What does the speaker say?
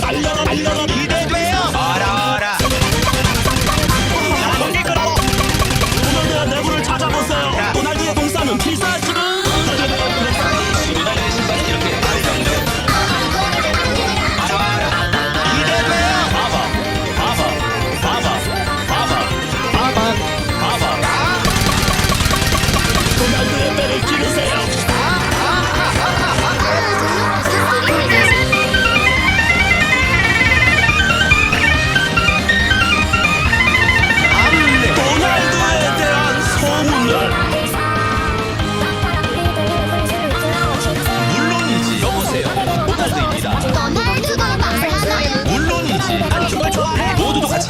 날려라 날려라 날려라 기대돼요. 어라 어라 거기 끌어 오늘의 내부를 찾아보세요. 도날드의 동사는 필사지금. 기르세요.